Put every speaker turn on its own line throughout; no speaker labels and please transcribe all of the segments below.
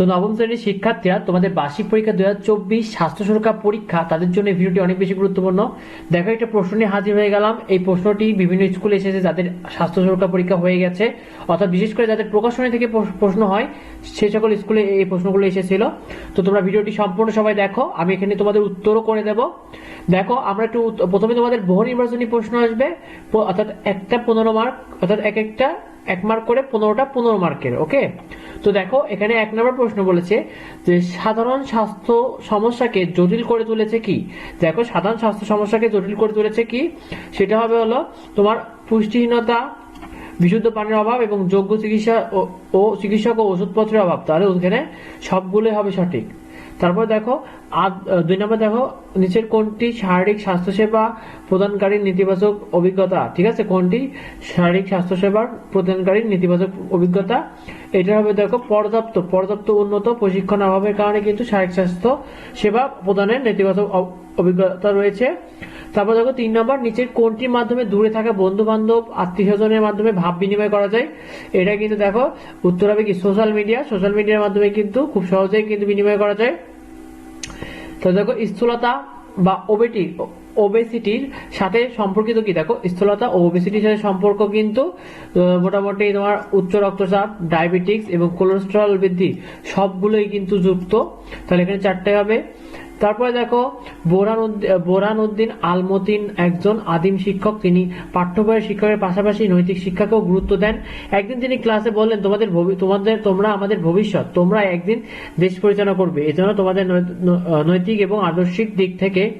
তো নবম শ্রেণির শিক্ষার্থীরা তোমাদের বার্ষিক পরীক্ষা দু হাজার চব্বিশ স্বাস্থ্য সুরক্ষা পরীক্ষা, তাদের জন্য ভিডিওটি অনেক বেশি গুরুত্বপূর্ণ। দেখো, একটা প্রশ্ন নিয়ে হাজির হয়ে গেলাম। এই প্রশ্নটি বিভিন্ন স্কুলে এসেছে যাদের স্বাস্থ্য সুরক্ষা পরীক্ষা হয়ে গেছে। অর্থাৎ বিশেষ করে যাদের প্রকাশনী থেকে প্রশ্ন হয়, সে সকল স্কুলে এই প্রশ্নগুলো এসেছিল। তো তোমরা ভিডিওটি সম্পূর্ণ সবাই দেখো। আমি এখানে তোমাদের উত্তরও করে দেব। দেখো, আমরা একটু প্রথমে তোমাদের বহু নির্বাচনী প্রশ্ন আসবে। অর্থাৎ একটা পনেরো মার্ক, অর্থাৎ এক একটা এক মার্ক করে পনেরোটা পনেরো মার্কের ওকে তো দেখো, এখানে এক নম্বর প্রশ্ন বলেছে যে সাধারণ স্বাস্থ্য সমস্যাকে জটিল করে তুলেছে কি? দেখো, সাধারণ স্বাস্থ্য সমস্যাকে জটিল করে তুলেছে কি? সেটা হবে হলো তোমার পুষ্টিহীনতা, বিশুদ্ধ পানির অভাব এবং যোগ্য চিকিৎসা ও- চিকিৎসক ও ওষুধপত্রের অভাব। তাহলে ওখানে সবগুলোই হবে সঠিক। তারপর দেখো দুই নম্বর দেখো, নিচের কোনটি শারীরিক স্বাস্থ্যসেবা প্রদানকারীর নেতিবাচক অভিজ্ঞতা। ঠিক আছে? কোনটি শারীরিক স্বাস্থ্যসেবার প্রদানকারীর নেতিবাচক অভিজ্ঞতা। এটা হবে দেখো পর্যাপ্ত পর্যাপ্ত উন্নত প্রশিক্ষণ অভাবের কারণে কিন্তু শারীরিক স্বাস্থ্য সেবা প্রদানের নেতিবাচক অভিজ্ঞতা রয়েছে। তারপর দেখো তিন নম্বর, নিচের কোনটির মাধ্যমে দূরে থাকা বন্ধু বান্ধব আত্মীয় স্বজনের মাধ্যমে ভাব বিনিময় করা যায়? এটা কিন্তু দেখো, উত্তর হবে কি সোশ্যাল মিডিয়া সোশ্যাল মিডিয়ার মাধ্যমে কিন্তু খুব সহজেই কিন্তু বিনিময় করা যায়। তো দেখো, স্থূলতা বা ওবেটি ওবেসিটির সাথে সম্পর্কিত কি? দেখো, স্থূলতা ও ওবেসিটির সাথে সম্পর্ক কিন্তু মোটামুটি তোমার উচ্চ রক্তচাপ ডায়াবেটিক্স এবং কোলেস্টেরল বৃদ্ধি সবগুলোই কিন্তু যুক্ত। তাহলে এখানে চারটে হবে। তারপরে দেখো বোরান উদ্দি- বোরান উদ্দিন আলমতিন একজন আদিম শিক্ষক। তিনি পাঠ্যবয়ের শিক্ষকের পাশাপাশি নৈতিক শিক্ষাকেও গুরুত্ব দেন। একদিন তিনি ক্লাসে বললেন, তোমাদের তোমাদের তোমরা আমাদের ভবিষ্যৎ। তোমরা একদিন দেশ পরিচালনা করবে। এজন্য তোমাদের নৈতিক এবং আদর্শিক দিক থেকে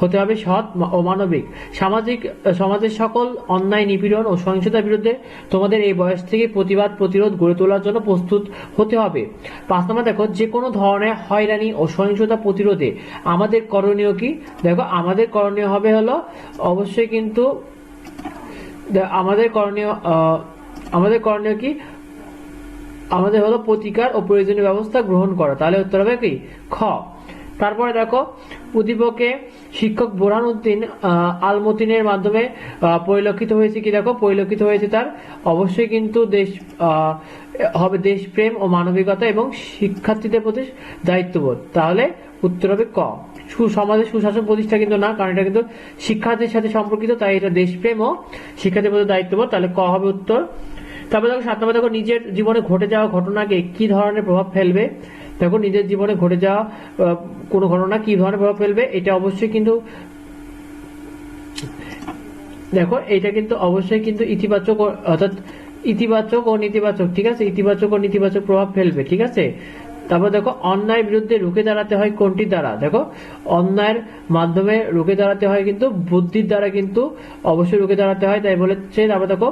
হতে হবে সৎ ও মানবিক। সামাজিক সমাজের সকল অন্যায়, নিপীড়ন ও সহিংসতার বিরুদ্ধে তোমাদের এই বয়স থেকে প্রতিবাদ, প্রতিরোধ গড়ে তোলার জন্য প্রস্তুত হতে হবে। পাঁচ নম্বর দেখো যে কোনো ধরনের হয়রানি ও সহিংসতা প্রতিরোধে আমাদের করণীয় কি? দেখো, আমাদের করণীয় হবে হলো অবশ্যই কিন্তু আমাদের করণীয় আমাদের করণীয় কি? আমাদের হলো প্রতিকার ও প্রয়োজনীয় ব্যবস্থা গ্রহণ করা। তাহলে উত্তর হবে কি? খ। তারপরে দেখো, উদ্দীপকে শিক্ষক বোরহান উদ্দিন আলমতিনের মাধ্যমে পরিলক্ষিত হয়েছে কি দেখো, পরিলক্ষিত হয়েছে তার অবশ্যই কিন্তু দেশ হবে দেশপ্রেম ও মানবিকতা এবং শিক্ষার্থীদের প্রতি দায়িত্ববোধ। তাহলে উত্তর হবে ক। সু- সমাজে সুশাসন প্রতিষ্ঠা কিন্তু না, কারণ এটা কিন্তু শিক্ষার্থীর সাথে সম্পর্কিত, তাই এটা দেশপ্রেম ও শিক্ষার্থীর প্রতি দায়িত্ববোধ। তাহলে ক হবে উত্তর। তারপরে দেখো, সাত নম্বর দেখো, নিজের জীবনে ঘটে যাওয়া ঘটনাকে কি ধরনের প্রভাব ফেলবে? দেখো, নিজের জীবনে ঘটে যাওয়া কোনো ঘটনা কি ধরনের প্রভাব ফেলবে, এটা অবশ্যই কিন্তু দেখো, এটা কিন্তু অবশ্যই কিন্তু ইতিবাচক, অর্থাৎ ইতিবাচক ও নেতিবাচক, ঠিক আছে? ইতিবাচক ও নেতিবাচক প্রভাব ফেলবে, ঠিক আছে? তারপর দেখো, অন্যায়ের বিরুদ্ধে রুখে দাঁড়াতে হয় কোনটি দ্বারা? দেখো, অন্যায়ের মাধ্যমে রুখে দাঁড়াতে হয় কিন্তু, বুদ্ধির দ্বারা কিন্তু অবশ্যই রুখে দাঁড়াতে হয়, তাই বলেছে। তারপর দেখো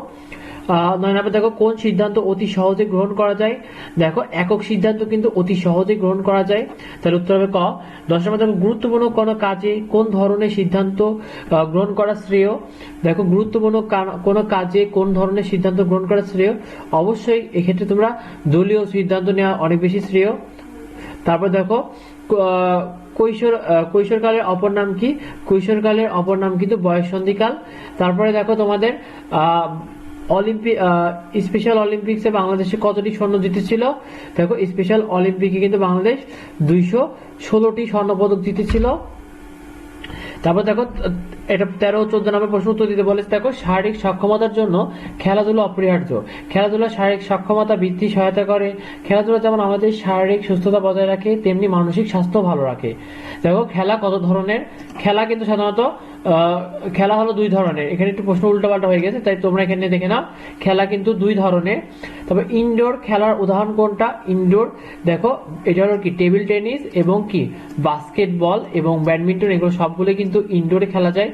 নয় নম্বর দেখো, কোন সিদ্ধান্ত অতি সহজে গ্রহণ করা যায়? দেখো, একক সিদ্ধান্ত কিন্তু অতি সহজে গ্রহণ করা যায়। তাহলে উত্তর হবে ক। দশ নম্বর দেখো, গুরুত্বপূর্ণ কোনো কাজে কোন ধরনের সিদ্ধান্ত গ্রহণ করা শ্রেয়? দেখো, গুরুত্বপূর্ণ কোনো কাজে কোন ধরনের সিদ্ধান্ত গ্রহণ করা শ্রেয়? অবশ্যই এক্ষেত্রে তোমরা দলীয় সিদ্ধান্ত নেওয়া অনেক বেশি শ্রেয়। তারপর দেখো কৈশোর কৈশোরকালের অপর নাম কি? কৈশোরকালের অপর নাম কিন্তু বয়স সন্ধিকাল তারপরে দেখো তোমাদের অলিম্পিক স্পেশাল অলিম্পিক্সে বাংলাদেশে কতটি স্বর্ণ জিতেছিল? দেখো স্পেশাল অলিম্পিকে কিন্তু বাংলাদেশ দুইশো ষোলোটি স্বর্ণ পদক জিতেছিল। তারপর দেখো, এটা তেরো চোদ্দ নম্বর প্রশ্ন উত্তর দিতে বলেছে। দেখো, শারীরিক সক্ষমতার জন্য খেলাধুলা অপরিহার্য। খেলাধুলা শারীরিক সক্ষমতা বৃদ্ধি সহায়তা করে। খেলাধুলা যেমন আমাদের শারীরিক সুস্থতা বজায় রাখে, তেমনি মানসিক স্বাস্থ্য ভালো রাখে। দেখো, খেলা কত ধরনের? খেলা কিন্তু সাধারণত খেলা হলো দুই ধরনের। এখানে একটু প্রশ্ন উল্টোপাল্টা হয়ে গেছে, তাই তোমরা এখানে দেখে নাও। খেলা কিন্তু দুই ধরনের। তবে ইনডোর খেলার উদাহরণ কোনটা? ইনডোর দেখো, এটা হলো কি? টেবিল টেনিস এবং কি? বাস্কেটবল এবং ব্যাডমিন্টন এগুলো সবগুলো কিন্তু ইনডোরে খেলা যায়।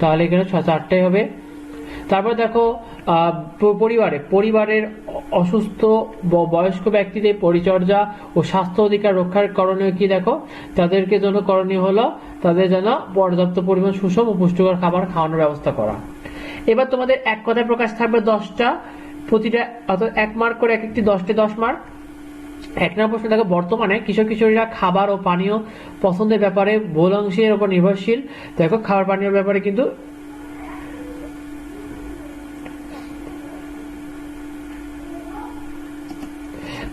তাহলে এখানে ছ- চারটাই হবে। তারপর দেখো পরিবারে, পরিবারের অসুস্থ বয়স্ক ব্যক্তিদের পরিচর্যা ও স্বাস্থ্য অধিকার রক্ষার করণীয় কি দেখো? তাদেরকে জন্য করণীয় হলো তাদের যেন পর্যাপ্ত পরিমাণ সুষম ও পুষ্টিকর খাবার খাওয়ানোর ব্যবস্থা করা। এবার তোমাদের এক কথায় প্রকাশ থাকবে দশটা। প্রতিটা, অর্থাৎ এক মার্ক করে এক একটি দশটি দশ মার্ক এক নম্বর প্রশ্ন দেখো, বর্তমানে কিশোর কিশোরীরা খাবার ও পানীয় পছন্দের ব্যাপারে বহুলাংশের উপর নির্ভরশীল। দেখো, খাবার পানীয় ব্যাপারে কিন্তু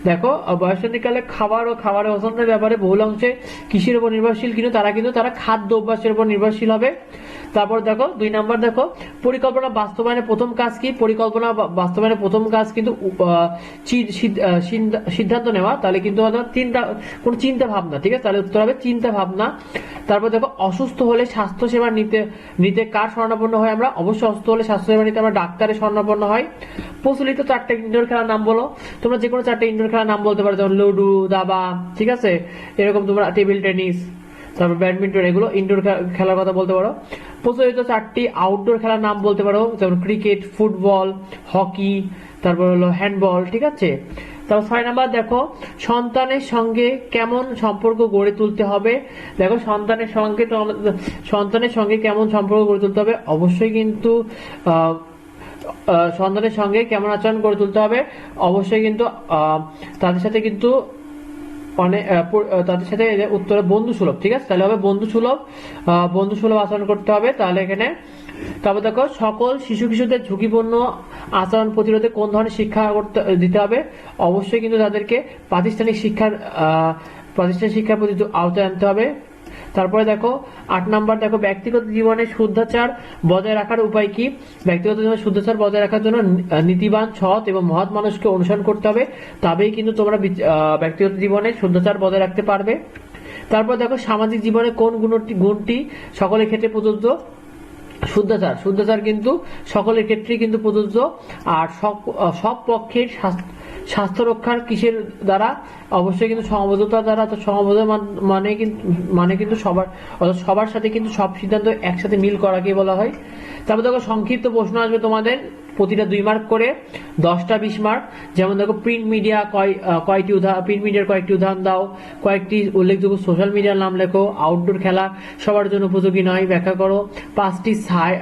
দেখো বয়সন্ধিকালে খাবার ও খাবারের পছন্দের ব্যাপারে বহুল অংশে কৃষির উপর নির্ভরশীল, কিন্তু তারা কিন্তু তারা খাদ্য অভ্যাসের উপর নির্ভরশীল হবে। তারপর দেখো, দুই নাম্বার দেখো, পরিকল্পনা বাস্তবায়নের প্রথম কাজ কি? পরিকল্পনা বাস্তবায়নের প্রথম কাজ কিন্তু সিদ্ধান্ত নেওয়া। তাহলে কিন্তু চিন্তা কোনো চিন্তা ভাবনা, ঠিক আছে? তাহলে উত্তর হবে চিন্তা ভাবনা। তারপর দেখো, অসুস্থ হলে স্বাস্থ্য সেবা নিতে নিতে কার স্বর্ণাপন্ন হয় আমরা? অবশ্যই অসুস্থ হলে স্বাস্থ্য সেবা নিতে আমরা ডাক্তারের স্বর্ণাপন্ন হয়। প্রচলিত চারটে ইনডোর খেলার নাম বলো। তোমরা যে কোনো চারটে ইনডোর খেলার নাম বলতে পারো, যেমন লুডু, দাবা, ঠিক আছে? এরকম তোমরা টেবিল টেনিস তারপর ব্যাডমিন্টন এগুলো ইনডোর খেলার কথা বলতে পারো। প্রচলিত চারটি আউটডোর খেলার নাম বলতে পারো, যেমন ক্রিকেট ফুটবল হকি তারপর হলো হ্যান্ডবল ঠিক আছে? তারপর ছয় নাম্বার দেখো, সন্তানের সঙ্গে কেমন সম্পর্ক গড়ে তুলতে হবে? দেখো, সন্তানের সঙ্গে সন্তানের সঙ্গে কেমন সম্পর্ক গড়ে তুলতে হবে? অবশ্যই কিন্তু সন্তানের সঙ্গে কেমন আচরণ করে তুলতে হবে? অবশ্যই কিন্তু তাদের সাথে কিন্তু আহ, তাদের সাথে উত্তরে বন্ধু সুলভ ঠিক আছে? তাহলে হবে বন্ধু সুলভ বন্ধু সুলভ আচরণ করতে হবে। তাহলে এখানে তারপর দেখো সকল শিশু কিশোরদের ঝুঁকিপূর্ণ আচরণ প্রতিরোধে কোন ধরনের শিক্ষা করতে দিতে হবে? অবশ্যই কিন্তু তাদেরকে প্রাতিষ্ঠানিক শিক্ষার প্রাতিষ্ঠানিক শিক্ষার প্রতি আওতায় আনতে হবে। তারপরে দেখো, আট নাম্বার দেখো, ব্যক্তিগত জীবনে শুদ্ধাচার বজায় রাখার উপায় কি? ব্যক্তিগত জীবনে শুদ্ধাচার বজায় রাখার জন্য নীতিবান, সৎ এবং মহৎ মানুষকে অনুসরণ করতে হবে। তবেই কিন্তু তোমরা ব্যক্তিগত জীবনে শুদ্ধাচার বজায় রাখতে পারবে। তারপর দেখো, সামাজিক জীবনে কোন গুণটি গুণটি সকলের ক্ষেত্রে প্রযোজ্য? শুদ্ধাচার। শুদ্ধাচার কিন্তু সকলের ক্ষেত্রেই কিন্তু প্রযোজ্য। আর সব সব পক্ষের স্বাস্থ্য- রক্ষার কিসের দ্বারা? অবশ্যই কিন্তু সমাবদ্ধতা দ্বারা, তো সমাবদ্ধতা মান- কিন্তু মানে কিন্তু সবার, অর্থাৎ সবার সাথে কিন্তু সব সিদ্ধান্ত একসাথে মিল করাকে বলা হয়। তারপর দেখো, সংক্ষিপ্ত প্রশ্ন আসবে তোমাদের, প্রতিটা দুই মার্ক করে, দশটা বিশ মার্ক যেমন দেখো প্রিন্ট মিডিয়া কয়টি উদাহরণ প্রিন্ট মিডিয়ার কয়েকটি উদাহরণ দাও, কয়েকটি উল্লেখযোগ্য সোশ্যাল মিডিয়ার নাম লেখো আউটডোর খেলা, সবার জন্য উপযোগী নয়, ব্যাখ্যা করো। পাঁচটি সাই-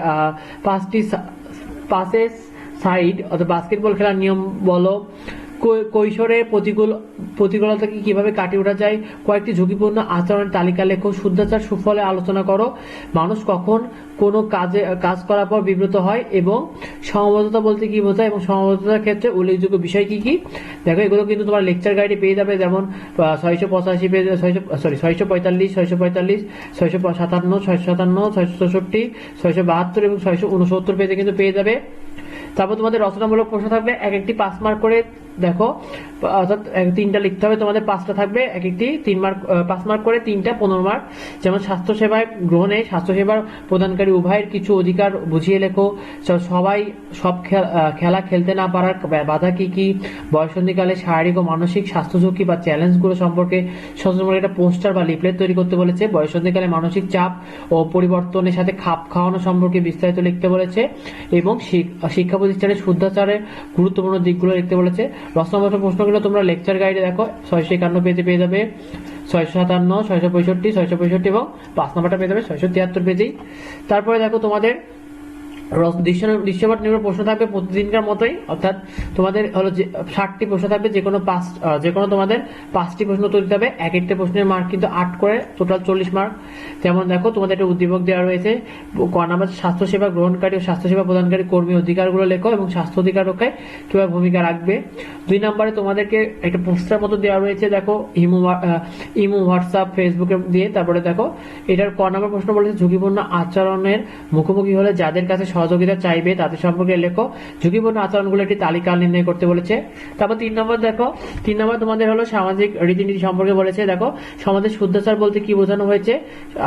পাঁচটি পাসেস সাইড অর্থাৎ বাস্কেটবল খেলার নিয়ম বলো। কই- কৈশোরে প্রতিকূল, প্রতিকূলতাকে কীভাবে কাটিয়ে ওঠা যায়, কয়েকটি ঝুঁকিপূর্ণ আচরণের তালিকা লেখো, শুদ্ধাচার, সুফলে আলোচনা করো। মানুষ কখন কোনো কাজে, কাজ করার পর বিব্রত হয় এবং সীমাবদ্ধতা বলতে কি বোঝায় এবং সীমাবদ্ধতার ক্ষেত্রে উল্লেখযোগ্য বিষয় কি কি? দেখো, এগুলো কিন্তু তোমার লেকচার গাইডে পেয়ে যাবে, যেমন ছয়শো পঁচাশি পেজ, ছয়শো সরি ছয়শো পঁয়তাল্লিশ ছয়শো পঁয়তাল্লিশ, ছয়শো সাতান্ন ছয়শো সাতান্ন, ছয়শো চৌষট্টি, ছয়শো বাহাত্তর এবং ছয়শো উনসত্তর পেজে কিন্তু পেয়ে যাবে। তারপর তোমাদের রচনামূলক প্রশ্ন থাকবে এক একটি পাঁচ মার্ক করে দেখো, অর্থাৎ তিনটা লিখতে হবে, তোমাদের পাঁচটা থাকবে, এক একটি, তিন মার্ক পাঁচ মার্ক করে তিনটা, পনেরো মার্ক। যেমন স্বাস্থ্য সেবায় গ্রহণে স্বাস্থ্যসেবার প্রদানকারী উভয়ের কিছু অধিকার বুঝিয়ে লেখো। সবাই সব খেলা খেলতে না পারার বাধা কি কি? বয়সন্ধিকালে শারীরিক ও মানসিক স্বাস্থ্য ঝুঁকি বা চ্যালেঞ্জগুলো সম্পর্কে সচেতনমূলক একটা পোস্টার বা লিফলেট তৈরি করতে বলেছে। বয়সন্ধিকালে মানসিক চাপ ও পরিবর্তনের সাথে খাপ খাওয়ানো সম্পর্কে বিস্তারিত লিখতে বলেছে এবং শিক্ষা প্রতিষ্ঠানের শুদ্ধাচারের গুরুত্বপূর্ণ দিকগুলো লিখতে বলেছে। রচনামূলক প্রশ্নগুলো তোমরা লেকচার গাইডে দেখো। ছয়শো একান্ন পেজে পেয়ে যাবে। ছয়শো সাতান্ন, ছয়শো পঁয়ষট্টি ছয়শো পঁয়ষট্টি এবং পাঁচ নম্বরটা পেয়ে যাবে ছয়শো তিয়াত্তর পেজেই তারপরে দেখো তোমাদের রস- দৃশ্য- দৃশ্যপট নির্ভর প্রশ্ন থাকবে প্রতিদিনকার মতোই, অর্থাৎ তোমাদের হলো যে ষাটটি প্রশ্ন থাকবে, যে কোনো পাঁচ যে কোনো তোমাদের পাঁচটি প্রশ্ন দিতে হবে, এক একটা প্রশ্নের মার্ক কিন্তু আট করে টোটাল চল্লিশ মার্ক যেমন দেখো, তোমাদের একটা উদ্দীপক দেওয়া রয়েছে, ক নাম্বার স্বাস্থ্যসেবা গ্রহণকারী ও স্বাস্থ্যসেবা প্রদানকারী কর্মী অধিকারগুলো লেখো এবং স্বাস্থ্য অধিকার রক্ষায় কীভাবে ভূমিকা রাখবে? দুই নম্বরে তোমাদেরকে একটা পোস্টার মতো দেওয়া রয়েছে, দেখো, ইমো ইমো, হোয়াটসঅ্যাপ, ফেসবুকে দিয়ে, তারপরে দেখো, এটার ক নম্বর প্রশ্ন বলেছে, ঝুঁকিপূর্ণ আচরণের মুখোমুখি হলে যাদের কাছে সহযোগিতা চাইবে তাদের সম্পর্কে লেখো। ঝুঁকিপূর্ণ আচরণগুলো একটি তালিকা নির্ণয় করতে বলেছে। তারপর তিন নম্বর দেখো, তিন নম্বর তোমাদের হলো সামাজিক রীতিনীতি সম্পর্কে বলেছে। দেখো, সমাজের শুদ্ধাচার বলতে কি বোঝানো হয়েছে?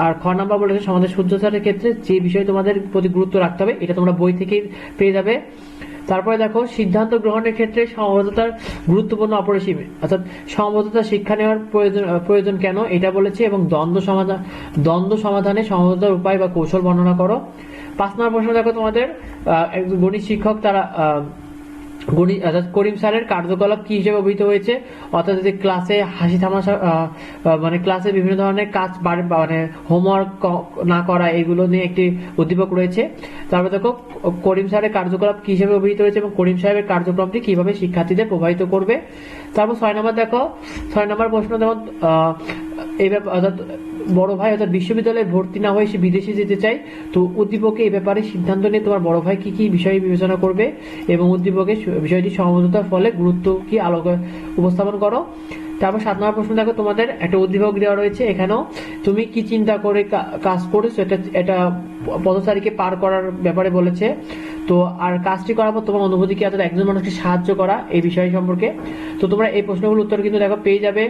আর খ নম্বর বলেছে, সমাজের শুদ্ধাচারের ক্ষেত্রে যে বিষয়ে তোমাদের প্রতি গুরুত্ব রাখতে হবে, এটা তোমরা বই থেকেই পেয়ে যাবে। তারপরে দেখো, সিদ্ধান্ত গ্রহণের ক্ষেত্রে সমাবদ্ধতার গুরুত্বপূর্ণ অপরিসীম, অর্থাৎ সমাবদ্ধতা শিক্ষা নেওয়ার প্রয়োজন প্রয়োজন কেন? এটা বলেছে এবং দ্বন্দ্ব সমাধান দ্বন্দ্ব সমাধানে সমাবদ্ধতার উপায় বা কৌশল বর্ণনা করো। পাঁচ নম্বর প্রশ্ন দেখো তোমাদের গণিত শিক্ষক তারা গণিত অর্থাৎ করিম স্যারের কার্যকলাপ কি হিসেবে অভিহিত হয়েছে? অর্থাৎ যদি ক্লাসে হাসি আহ, মানে ক্লাসে বিভিন্ন ধরনের কাজ মানে হোমওয়ার্ক না করা এগুলো নিয়ে একটি উদ্দীপক রয়েছে। তারপর দেখো করিম স্যারের কার্যকলাপ কি হিসেবে অভিহিত হয়েছে এবং করিম সাহেবের কার্যক্রমটি কীভাবে শিক্ষার্থীদের প্রভাবিত করবে? তারপর ছয় নম্বর দেখো ছয় নম্বর প্রশ্ন যেমন এই ব্যাপার অর্থাৎ বড় ভাই অর্থাৎ বিশ্ববিদ্যালয়ে ভর্তি না হয়ে সে বিদেশে যেতে চায়, তো উদ্দীপকে এই ব্যাপারে সিদ্ধান্ত নিয়ে তোমার বড় ভাই কি কি বিষয় বিবেচনা করবে এবং উদ্দীপকের বিষয়টি সমঝোতার ফলে গুরুত্ব কি আলোকে উপস্থাপন করো। তারপর সাত নম্বর প্রশ্ন দেখো, তোমাদের একটা উদ্দীপক দেওয়া রয়েছে এখানেও। তুমি কি চিন্তা করে কাজ করেছ? এটা এটা পদচারীকে পার করার ব্যাপারে বলেছে। তো আর কাজটি করার পর তোমার অনুভূতি কি অর্থাৎ একজন মানুষকে সাহায্য করা এই বিষয় সম্পর্কে? তো তোমরা এই প্রশ্নগুলোর উত্তর কিন্তু দেখো, পেয়ে যাবে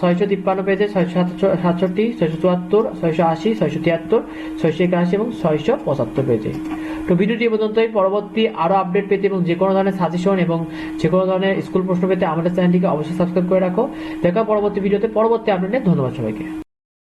ছয়শো তিপ্পান্ন পেজে ছয়শো সাতষট্টি, ছয়শো চুয়াত্তর, ছয়শো আশি, ছয়শো তিয়াত্তর, ছয়শো একাশি এবং ছয়শো পঁচাত্তর পেজে। তো ভিডিওটি পর্যন্তই। পরবর্তী আরও আপডেট পেতে এবং যে কোনো ধরনের সাজেশন এবং যে কোনো ধরনের স্কুল প্রশ্ন পেতে আমাদের চ্যানেলটিকে অবশ্যই সাবস্ক্রাইব করে রাখো। দেখা পরবর্তী ভিডিওতে। পরবর্তী আপডেটে ধন্যবাদ সবাইকে।